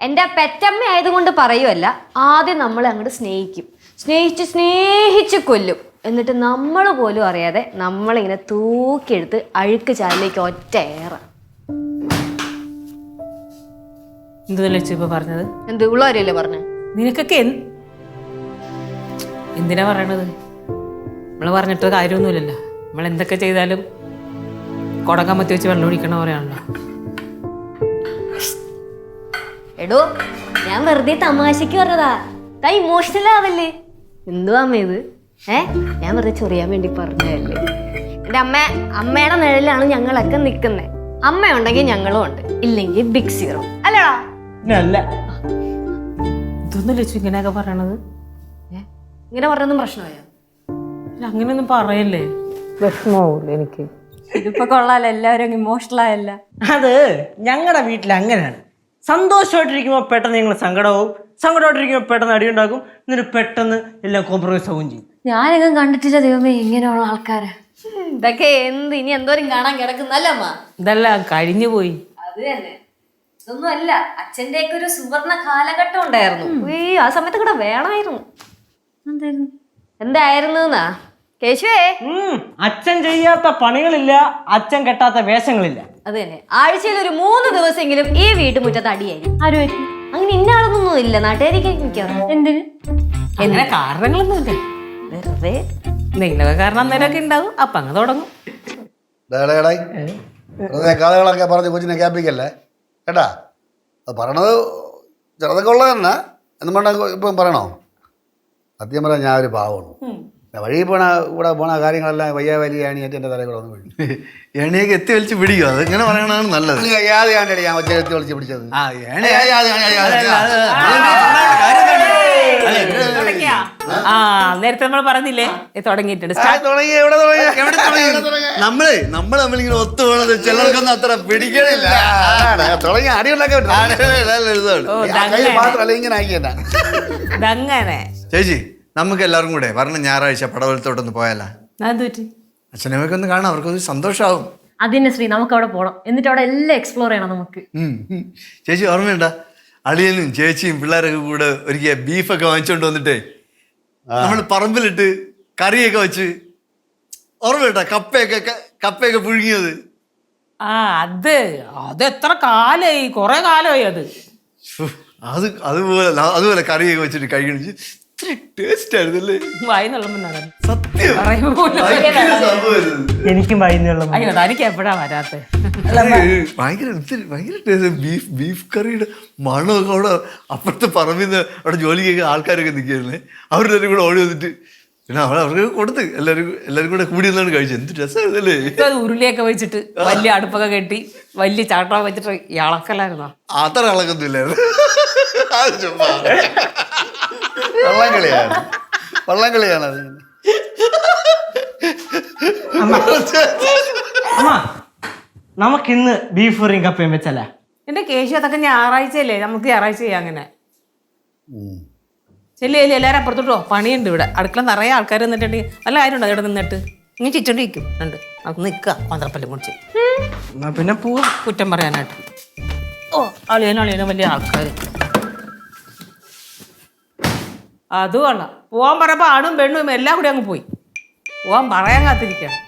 എന്റെ പെറ്റമ്മ ആയതുകൊണ്ട് പറയുമല്ല ആദ്യം നമ്മൾ അങ്ങോട്ട് സ്നേഹിക്കും. സ്നേഹിച്ച് സ്നേഹിച്ച് കൊല്ലും. എന്നിട്ട് നമ്മൾ പോലും അറിയാതെ നമ്മളിങ്ങനെ തൂക്കിയെടുത്ത് അഴുക്ക് ചാലിലേക്ക് ഒറ്റ ഏറ. ഇപ്പൊ പറഞ്ഞത്? എന്ത് ഉള്ളവരല്ലേ പറഞ്ഞു? നിനക്കൊക്കെ എന്ത്? എന്തിനാ പറയണത്? നമ്മൾ പറഞ്ഞിട്ട് കാര്യമൊന്നുമില്ലല്ലോ. നമ്മൾ എന്തൊക്കെ ചെയ്താലും കൊടക്കമ്മത്തി വെച്ച് വെള്ളം ഒഴിക്കണ പോലെയാണല്ലോ. എടോ ഞാൻ വെറുതെ തമാശക്ക് പറഞ്ഞതാ. താ ഇമോഷണൽ ആവല്ലേ. എന്തുവാ അമ്മ ഇത്? ഏ? ഞാൻ വെറുതെ ചൊറിയാൻ വേണ്ടി പറഞ്ഞതല്ലേ? എന്റെ അമ്മ അമ്മയുടെ നിഴലിലാണ് ഞങ്ങളൊക്കെ നിൽക്കുന്നത് അമ്മ ഉണ്ടെങ്കിൽ ഞങ്ങളും ഉണ്ട്. ഇല്ലെങ്കിൽ ബിഗ് സീറോ അല്ലടാ. അല്ല ഇതൊന്നും ലച്ചു ഇങ്ങനെയൊക്കെ പറയണത്? ഇങ്ങനെ പറഞ്ഞൊന്നും പ്രശ്നമായോ? അങ്ങനെയൊന്നും പറയല്ലേ. വിഷമാവൂല എനിക്ക്? ഇതിപ്പോ കൊള്ളാലോ എല്ലാവരും ഇമോഷണൽ ആയല്ല. അത് ഞങ്ങളുടെ വീട്ടിൽ അങ്ങനെയാണ്. സന്തോഷമായിട്ടിരിക്കുമ്പോൾ പെട്ടെന്ന് നിങ്ങൾ സങ്കടമാവും. സങ്കടമായിട്ടിരിക്കുമ്പോൾ പെട്ടെന്ന് അടിയുണ്ടാക്കും എന്നിട്ട് പെട്ടെന്ന് എല്ലാം കോംപ്രമൈസ് ആവുകയും ചെയ്യും. ഞാനെങ്ങും കണ്ടിട്ടില്ല ദൈവമേ ഇങ്ങനെയുള്ള ആൾക്കാരെ. ഇതൊക്കെ എന്ത് ഇനി എന്തോരം കാണാൻ കിടക്കുന്നല്ല അമ്മ? ഇതെല്ലാം കഴിഞ്ഞു പോയി. അത് തന്നെ. ഇതൊന്നും അല്ല. അച്ഛന്റെ ഒക്കെ ഒരു സുവർണ കാലഘട്ടം ഉണ്ടായിരുന്നു. ഉയ്യ്, ആ സമയത്ത് കൂടെ വേണമായിരുന്നു. എന്തായിരുന്നു? എന്തായിരുന്നു കേശുവേ? അച്ഛൻ ചെയ്യാത്ത പണികളില്ല. അച്ഛൻ കെട്ടാത്ത വേഷങ്ങളില്ല. അത് തന്നെ ആഴ്ചയിൽ ഒരു മൂന്ന് ദിവസമെങ്കിലും ഈ വീട്ടുമുറ്റത്ത് അടിയായിരിക്കും. ആരും അങ്ങനെ ഇന്ന ആളൊന്നും ഇല്ല. നാട്ടുകാരിക്ക് മിക്കവാറും എന്തിന്? അങ്ങനെ കാരണങ്ങളൊന്നുമില്ല വെറുതെ. എന്തെങ്കിലുമൊക്കെ കാരണം അന്നേരമൊക്കെ ഉണ്ടാവും. അപ്പൊ അങ്ങ് തുടങ്ങും. ഡേടായി വെറുതെ കഥകളൊക്കെ പറഞ്ഞ് കൊച്ചിനെ ക്യാപ്പിക്കല്ലേ? കേട്ടാ അത് പറയണത് ചെറുതൊക്കെ ഉള്ളത് തന്നെ എന്നും ഇപ്പം പറയണോ? സത്യം പറഞ്ഞാൽ ഞാൻ ഒരു പാവമാണ്. വഴി പോണ കൂടെ പോണ കാര്യങ്ങളെല്ലാം വയ്യാവലി വലിയ അണിയേറ്റ് എന്റെ തലയിൽ കൂടെ വന്ന് വീഴും എണിയൊക്കെ എത്തി വലിച്ച് പിടിക്കും. ഇങ്ങനെ പറയണതാണ് നല്ലത്. യാത് കാണ്ടടി ഞാൻ ഒച്ച എത്തി വലിച്ച് പിടിച്ചത്? ആ നേരത്തെ നമ്മൾ പറഞ്ഞില്ലേ? തുടങ്ങിയിട്ടുണ്ട്. ആ, തുടങ്ങി എവിടെ തുടങ്ങി? എവിടെ തുടങ്ങി? നമ്മൾ നമ്മൾ തമ്മിലിങ്ങനെ ഒത്തു പോണത് ചിലർക്കൊന്നും അത്ര പിടിക്കണില്ല. തുടങ്ങി അതെ, അതെ, അതെ, ദങ്ങനെ മാത്രമല്ല ഇങ്ങനെ ആക്കി തന്നെ. ചേച്ചി നമുക്ക് എല്ലാവർക്കും കൂടെ പറഞ്ഞ ഞായറാഴ്ച പടവലത്തോട്ടൊന്ന് പോയാലാ. അച്ഛനമ്മക്കൊന്ന് കാണാം അവർക്കൊരു സന്തോഷമാവും അതിന് ശ്രീ നമുക്ക് അവിടെ പോകണം എന്നിട്ട് അവിടെ എല്ലാം എക്സ്പ്ലോർ ചെയ്യണം നമുക്ക്. ചേച്ചി ഓർമ്മയുണ്ട? അളിയനും ചേച്ചിയും പിള്ളേരൊക്കെ കൂടെ ഒരിക്കൽ ബീഫൊക്കെ വാങ്ങിച്ചോണ്ട് വന്നിട്ടേ നമ്മൾ പറമ്പിലിട്ട് കറിയൊക്കെ വെച്ച് ഓർമ്മയുണ്ട കപ്പയൊക്കെ കപ്പയൊക്കെ പുഴുങ്ങിയത്? ആ അത് അത് എത്ര കാലായി കൊറേ കാലമായി അത്. അത് അതുപോലെ അതുപോലെ കറിയൊക്കെ വെച്ചിട്ട് കഴിക്കണിച്ച് ഇത്ര ടേസ്റ്റ് ആയിരുന്നല്ലേ? വായി നുള്ളമ്പോ സത്യം. ഭയങ്കര സംഭവമായിരുന്നു. എനിക്കും വൈകുന്നേരം അയ്യോ തനിക്ക് എപ്പോഴാ വരാത്തെ? അത് ഭയങ്കര ഇത്തിരി ഭയങ്കര ടേസ്റ്റ് ബീഫ് ബീഫ് കറിയുടെ മണമൊക്കെ അവിടെ അപ്പുറത്തെ പറമ്പിൽ നിന്ന് അവിടെ ജോലിക്കൊക്കെ ആൾക്കാരൊക്കെ നിൽക്കുകയായിരുന്നേ. അവരുടെ കൂടെ ഓടി വന്നിട്ട് പിന്നെ അവിടെ അവർക്ക് കൊടുത്ത്. എല്ലാവരും എല്ലാവരും കൂടെ കൂടി നിന്നാണ് കഴിച്ചത്. എന്ത് രസമായിരുന്നല്ലേ? ഇത് അത് ഉരുളിയൊക്കെ വെച്ചിട്ട് വലിയ അടുപ്പൊക്കെ കെട്ടി വലിയ ചാട്ടം വെച്ചിട്ട് ഇളക്കലായിരുന്നോ അത്ര ഇളക്കൊന്നുമില്ലായിരുന്നു അത് ചുമ്മാ. വള്ളംകളിയാണ്. വള്ളംകളിയാണ് അത്. അമ്മ. നമുക്കിന്ന് ബീഫ് കറിയും കപ്പയും വെച്ചല്ലേ? എന്റെ കേശു അതൊക്കെ ഞായറാഴ്ചയല്ലേ? നമുക്ക് ഞായറാഴ്ച ചെയ്യാം അങ്ങനെ. ചെല്ലേ എല്ലാരും എല്ലാവരും അപ്പുറത്തോട്ടോ പണിയുണ്ട് ഇവിടെ. അടുക്കള നിറയെ ആൾക്കാർ നിന്നിട്ടുണ്ടെങ്കിൽ നല്ല കാര്യമുണ്ട് അവിടെ നിന്നിട്ട്? ഇങ്ങനെ ചിറ്റോണ്ടിരിക്കും ഉണ്ട് അത് നിൽക്കുക പന്ത്രപ്പല്ലം കുടിച്ച് എന്നാ പിന്നെ പോവാ. കുറ്റം പറയാനായിട്ട്. ഓ അളിയനും അളിയനും വലിയ ആൾക്കാർ അത് കൊള്ളാം പോവാൻ പറയപ്പോ ആണും പെണ്ണും എല്ലാം കൂടി അങ്ങ് പോയി. പോവാൻ പറയാൻ കാത്തിരിക്കുകയാണ്.